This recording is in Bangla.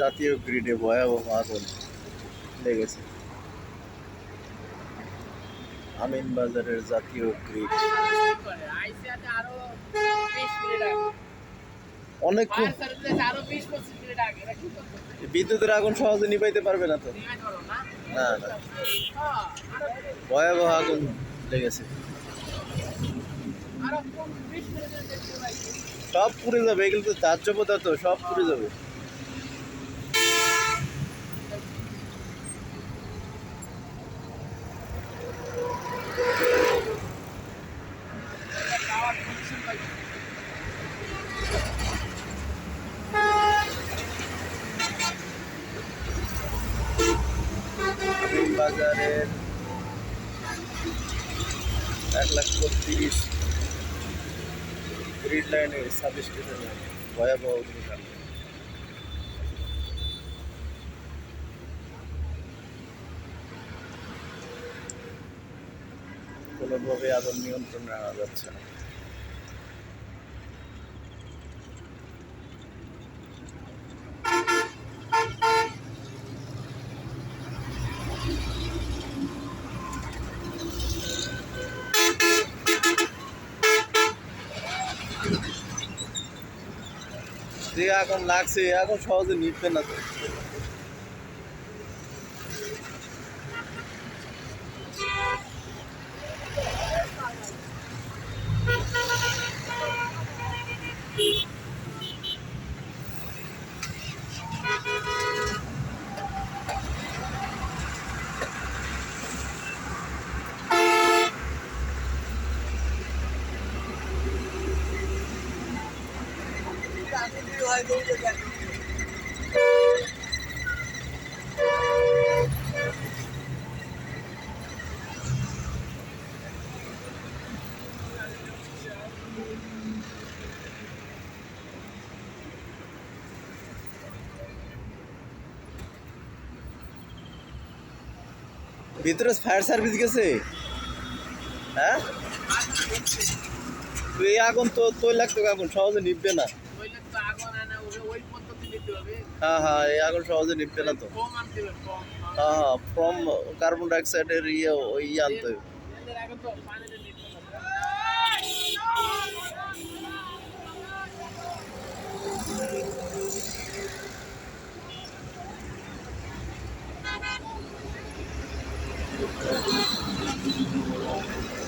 জাতীয় গ্রিডে ভয়াবহ আগুন লেগেছে। আমিন বাজারের জাতীয় গ্রিড। করে আইসি আছে আরও 20 মিনিট আগে অনেকক্ষণ ফায়ার সার্ভিস আরও 20 25 মিনিট আগে এটা কি করতেছে বিদ্যুতের আগুন সহজে নিভাইতে পারবে না তো। না না। ভয়াবহ আগুন লেগেছে। আরও 20 মিনিটের দেখতে পাই সব পুড়ে যাবে, এগুলো তো দাহ্য পদার্থ, সব পুড়ে যাবে। বাজারের এক লাখ বত্রিশ গ্রিড লাইনের সাব স্টেশনে ভয়াবহ অগ্নিকাণ্ড কোনোভাবে আগুন নিয়ন্ত্রণে আনা যাচ্ছে না। যে এখন লাগছে এখন সহজে নিবে না তো। ভিতরে ফায়ার সার্ভিস গেছে? হ্যাঁ? তুই আগুন তো তৈলাক্ত আগুন সহজে নিববে না। হ্যাঁ হ্যাঁ এই আগুন সহজে নিপবে না তো। হ্যাঁ হ্যাঁ ফ্রম কার্বন ডাইঅক্সাইডের ইয়ে ইয়ে আনতে Thank you.